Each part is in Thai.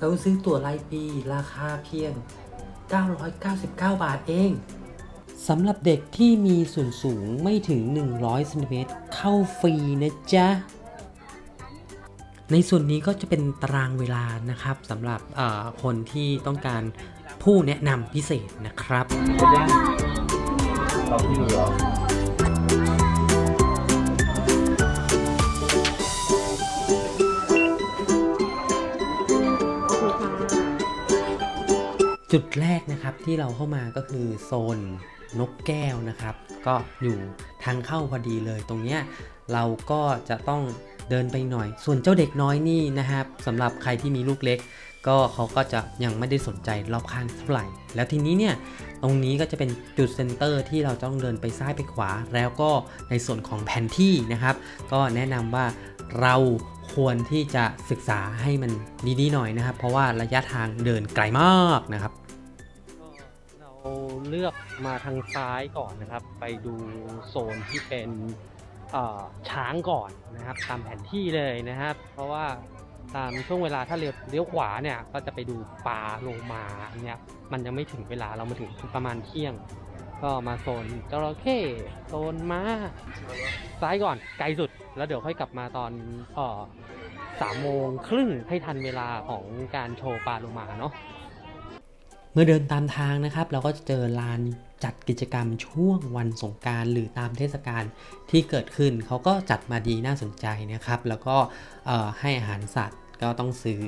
เราซื้อตั๋วรายปีราคาเพียง 999 บาทเองสำหรับเด็กที่มีส่วนสูงไม่ถึง 100เซนติเมตรเข้าฟรีนะจ๊ะ ในส่วนนี้ก็จะเป็นตารางเวลานะครับสำหรับเอ่อคนที่ต้องการผู้แนะนำพิเศษนะครับเราที่เหลือ จุดแรกนะครับที่เราเข้ามาก็คือโซนนกแก้วนะครับ ก็อยู่ทางเข้าพอดีเลยตรงเนี้ยเราก็จะต้องเดินไปหน่อย ส่วนเจ้าเด็กน้อยนี่นะครับสำหรับใครที่มีลูกเล็ก ก็เขาก็จะยังไม่ได้สนใจรอบข้างเท่าไหร่ แล้วทีนี้เนี่ยตรงนี้ก็จะเป็นจุดเซนเตอร์ที่เราต้องเดินไปซ้ายไปขวา แล้วก็ในส่วนของแผนที่นะครับ ก็แนะนำว่าเราควรที่จะศึกษาให้มันดีๆหน่อยนะครับ เพราะว่าระยะทางเดินไกลมากนะครับ เลือกมาทางซ้ายก่อนนะครับ ไปดูโซนที่เป็นช้างก่อนนะครับ ตามแผนที่เลยนะครับ เพราะว่าตามช่วงเวลาถ้าเลี้ยวเลี้ยวขวาเนี่ยก็จะไปดูปลาโลมาเนี่ยมันยังไม่ถึงเวลาเรามาถึงประมาณเที่ยง ก็มาโซนจระเข้โซนม้าซ้ายก่อนไกลสุด แล้วเดี๋ยวค่อยกลับมาตอนอ่อสามโมงครึ่งให้ทันเวลาของการโชว์ปลาโลมาเนาะ เมื่อเดินตามทางนะครับ เราก็จะเจอลานจัดกิจกรรมช่วงวันสงการหรือตามเทศกาลที่เกิดขึ้นเขาก็จัดมาดีน่าสนใจนะครับ แล้วก็ให้อาหารสัตว์ก็ต้องซื้อ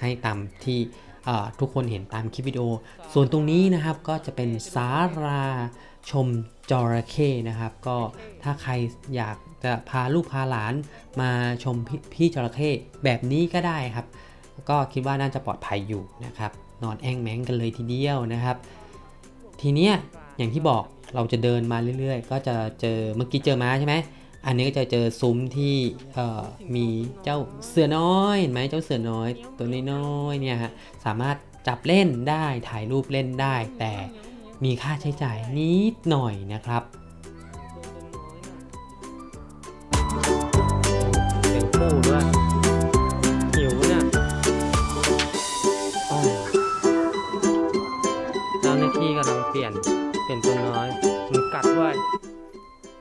ให้ตามที่ทุกคนเห็นตามคลิปวิดีโอ ส่วนตรงนี้นะครับก็จะเป็นสาราชมจระเข้นะครับ ก็ถ้าใครอยากจะพาลูกพาหลานมาชมพพี่จระเข้แบบนี้ก็ได้ครับ ก็คิดว่าน่าจะปลอดภัยอยู่นะครับ นอนแอ่งแมงกันเลยทีเดียวนะครับ ทีเนี้ยอย่างที่บอกเราจะเดินมาเรื่อยๆ ก็จะเจอเมื่อกี้เจอม้าใช่ไหมอันนี้ก็จะเจอซุ้มที่มีเจ้าเสือน้อยเห็นไหมเจ้าเสือน้อยตัวน้อยๆเนี่ยฮะสามารถจับเล่นได้ถ่ายรูปเล่นได้ แต่มีค่าใช้จ่ายนิดหน่อยนะครับ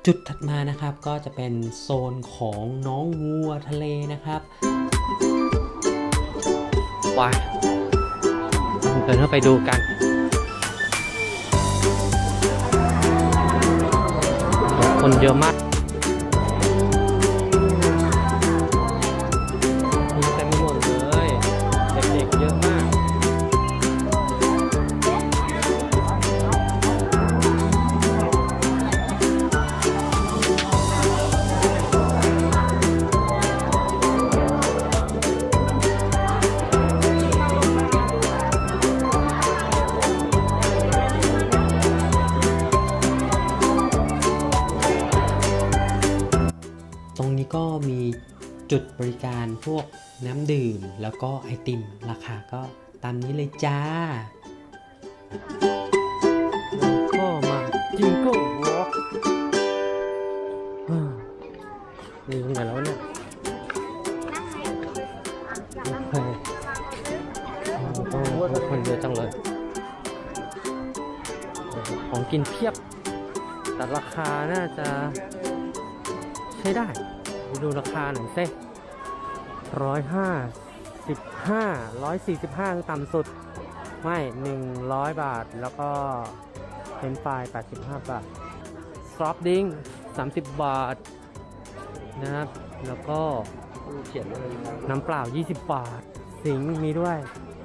จุดถัดมานะครับก็จะเป็นโซนของน้องวัวทะเลนะครับว้าเดินเข้าไปดูกันคนเยอะมาก พวกน้ำดื่มแล้วก็ไอติม ราคาก็ตามนี้เลยจ้าก็มาจิงโก้วอล์กนี่ตรงไหนแล้วเนี่ยโอเคคนเยอะจังเลย ของกินเพียบ แต่ราคาน่าจะใช้ได้ ดูราคาหน่อยเซ่ ร้อยห้าสิบห้าร้อยสี่สิบห้าคือต่ำสุด ไม่หนึ่งร้อยบาท แล้วก็เป็นไฟแปดสิบห้าบาทซอฟดิงสามสิบบาทนะครับ แล้วก็เขียนน้ำเปล่า 20 บาท สิงมีด้วย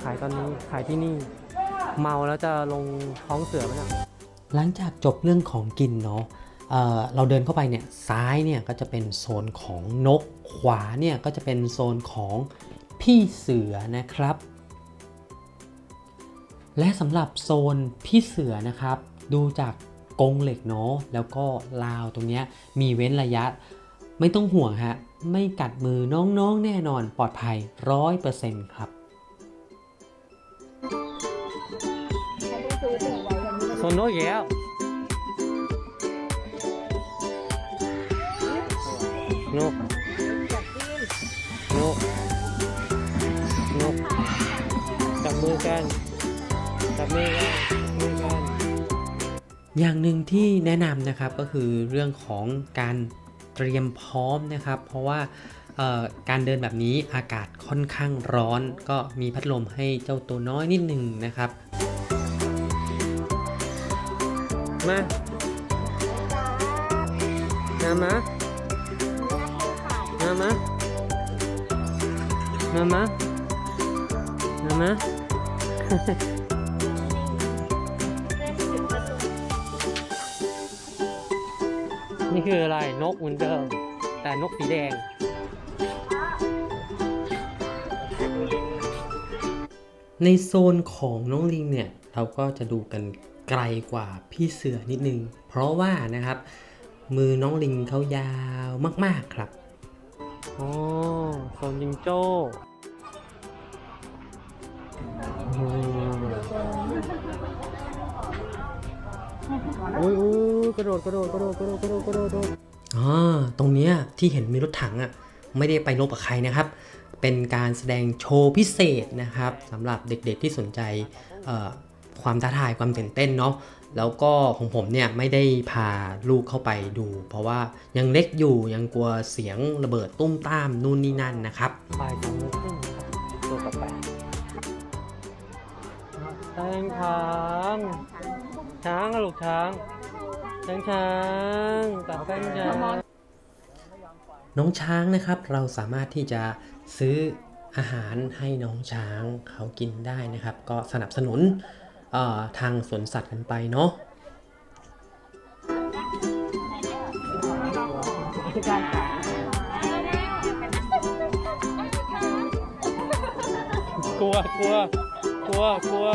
ขายตอนนี้ขายที่นี่ เมาแล้วจะลงท้องเสือไหมเนี่ยหลังจากจบเรื่องของกินเนาะ เเราเดินเข้าไปเนี่ยซ้ายเนี่ยก็จะเป็นโซนของนกขวาเนี่ยก็จะเป็นโซนของพี่เสือนะครับ และสำหรับโซนพี่เสือนะครับ ดูจากกรงเหล็กเนาะแล้วก็ราวตรงนี้มีเว้นระยะ ไม่ต้องห่วงฮะไม่กัดมือน้องๆแน่นอนปลอดภัย100%ครับโซนนกอีกแล้ว นก นก นก จับมือกัน จับมือกัน อย่างหนึ่งที่แนะนำนะครับก็คือเรื่องของการเตรียมพร้อมนะครับ เพราะว่าการเดินแบบนี้อากาศค่อนข้างร้อน ก็มีพัดลมให้เจ้าตัวน้อยนิดหนึ่งนะครับ มามามาามามามามามานี่คืออะไรนกเหมือนเดิมแต่นกสีแดง ในโซนของน้องลิงเนี่ยเราก็จะดูกันไกลกว่าพี่เสือนิดนึง เพราะว่านะครับ มือน้องลิงเขายาวมาก ๆ ครับ โอ้โซนจิงโจ้โอ้ยโอ้ยกระโดดกระโดดกระโดดกระโดดกระโดดกระโดดโอ๋อตรงเนี้ยที่เห็นมีรถถังอะ ไม่ได้ไปลบกับใครนะครับ เป็นการแสดงโชว์พิเศษนะครับสำหรับเด็กๆที่สนใจความท้าทายความตื่นเต้นเนาะ แล้วก็ของผมเนี่ยไม่ได้พาลูกเข้าไปดู เพราะว่ายังเล็กอยู่ยังกลัวเสียงระเบิดตุ้มตามนู่นนี่นั่นนะครับบ่ายสองโมงครึ่งตัวกับแปดแตงช้างช้างอะลูกช้างแตงช้างกับแตงช้างน้องช้างนะครับเราสามารถที่จะซื้ออาหารให้น้องช้างเขากินได้นะครับ ก็สนับสนุนเอ่อ ทางสวนสัตว์กันไปเนาะกลัวกลัวกลัวกลัว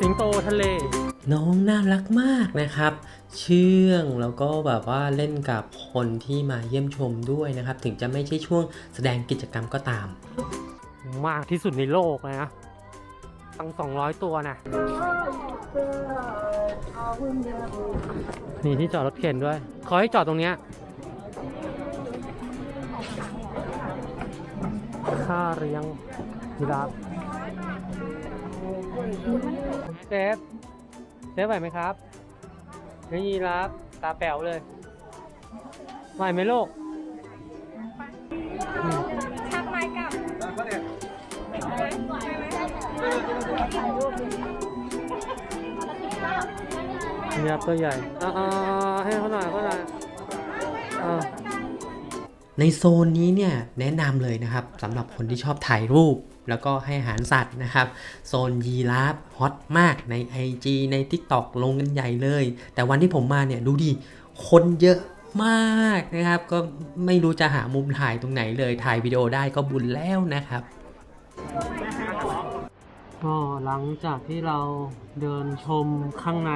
สิงโตทะเล น้องน่ารักมากนะครับ เชื่องแล้วก็แบบว่าเล่นกับคนที่มาเยี่ยมชมด้วยนะครับ ถึงจะไม่ใช่ช่วงแสดงกิจกรรมก็ตาม มากที่สุดในโลกเลยนะ ตั้งสองร้อยตัวนะ นี่ที่จอดรถเข็นด้วยขาให้จอดตรงเนี้ยค่าเลี้ยงยีราฟเซฟเซฟไหวไหมครับเลี้ยงยีราฟตาแป๋วเลยไหวไหมโลก ยีราฟตัวใหญ่อ่าให้เขาหน่อยเขาหน่อยอ่าในโซนนี้เนี่ยแนะนำเลยนะครับสำหรับคนที่ชอบถ่ายรูป แล้วก็ให้อาหารสัตว์นะครับ โซนยีราฟฮอตมากใน IG ใน TikTok ลงกันใหญ่เลย แต่วันที่ผมมาเนี่ยดูดิคนเยอะมากนะครับ ก็ไม่รู้จะหามุมถ่ายตรงไหนเลยถ่ายวิดีโอได้ก็บุญแล้วนะครับ ก็หลังจากที่เราเดินชมข้างใน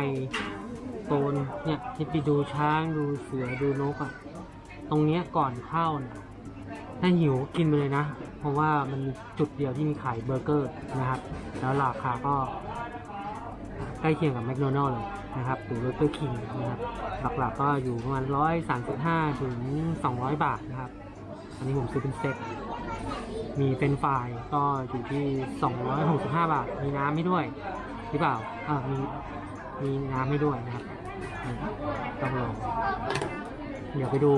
โซนเนี่ยที่ไปดูช้างดูเสือดูนกอะ่ะ ตรงเนี้ยก่อนเข้าเนี่ยถ้าหิวกินไปเลยนะ เพราะว่ามันมีจุดเดียวที่มีขายเบอร์เกอร์นะครับ แล้วราคาก็ใกล้เคียงกับแมคโดนัลล์เลยนะครับหรือเบอร์เกอร์คิงนะครับ หลักๆก็อยู่ประมาณร้อยสามสิบห้าถึงสองร้อยบาทนะครับ อันนี้ผมซื้อเป็นเซ็ตมีเป็นไฟรายก็อยู่ที่ 265 บาท มีน้ำให้ด้วยหรือเปล่าอ่ามีมีน้ำให้ด้วยนะครับอืมต้องลองเดี๋ยวไปดู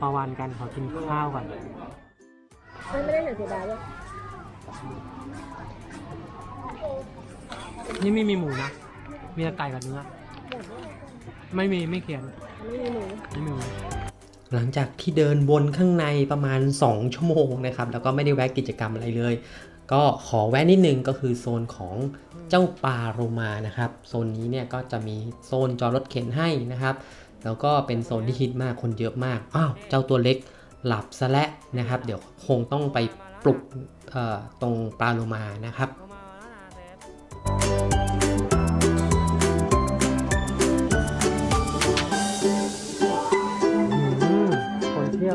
ปลาวันกันขอกินข้าวก่อนไม่ได้เสียดายเลยนี่ไม่มีหมูนะ มีแต่ไก่กับเนื้อ ไม่มีไม่เขียน ไม่มีหมูไม่มี หลังจากที่เดินวนข้างในประมาณ 2 ชั่วโมงนะครับ แล้วก็ไม่ได้แวะกิจกรรมอะไรเลย ก็ขอแวะนิดนึงก็คือโซนของเจ้าปลาโรมานะครับ โซนนี้เนี่ยก็จะมีโซนจอดรถเข็นให้นะครับ แล้วก็เป็นโซนที่ฮิตมากคนเยอะมาก อ้าว เจ้าตัวเล็กหลับซะแล้วนะครับ เดี๋ยวคงต้องไปปลุกตรงปลาโลมานะครับ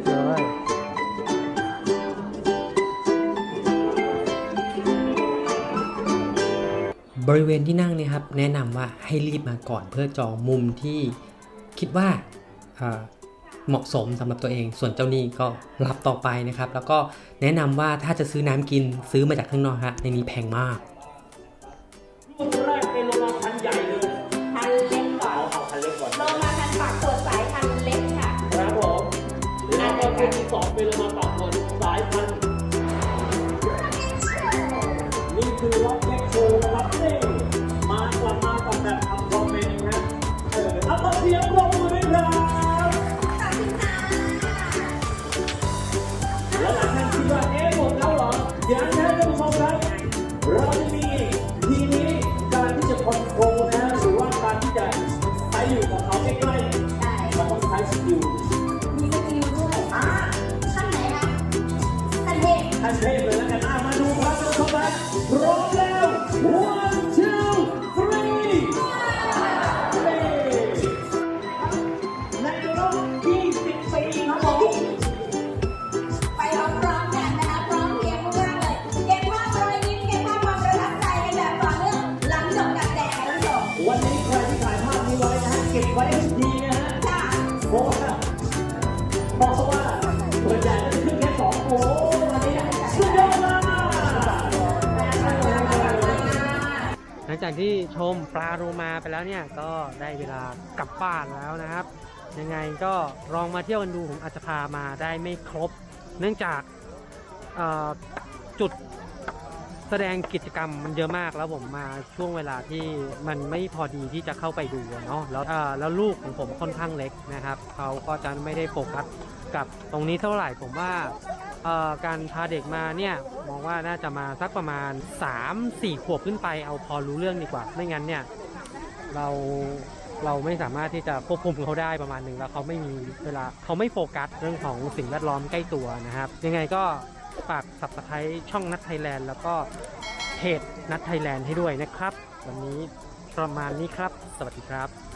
บเลยบริเวณที่นั่งนี่ยครับ แนะนำว่าให้รีบมาก่อนเพื่อจองมุมที่คิดว่าเหมาะสมสำหรับตัวเอง ส่วนเจ้านี่ก็รับต่อไปนะครับ แล้วก็แนะนำว่าถ้าจะซื้อน้ำกินซื้อมาจากข้างนอกฮะในนี้แพงมาก รุ่นที่ จากที่ชมปลาโรมาไปแล้วเนี่ยก็ได้เวลากลับบ้านแล้วนะครับ ยังไงก็ลองมาเที่ยวกันดูผมอาจจะพามาได้ไม่ครบ เนื่องจากจุดแสดงกิจกรรมมันเยอะมากแล้วผมมาช่วงเวลาที่มันไม่พอดีที่จะเข้าไปดูเนาะแล้วแล้วลูกของผมค่อนข้างเล็กนะครับเขาก็จะไม่ได้โฟกัสกับตรงนี้เท่าไหร่ผมว่า การพาเด็กมาเนี่ยมองว่าน่าจะมาสักประมาณ 3-4 ขวบขึ้นไปเอาพอรู้เรื่องดีกว่า ไม่งั้นเนี่ยเราเราไม่สามารถที่จะควบคุมเขาได้ประมาณหนึ่งแล้วเขาไม่มีเวลาเขาไม่โฟกัสเรื่องของสิ่งแวดล้อมใกล้ตัวนะครับ ยังไงก็ฝากสับสไครช่องนัดไทยแลนด์แล้วก็เพจนัดไทยแลนด์ให้ด้วยนะครับ วันนี้ประมาณนี้ครับ สวัสดีครับ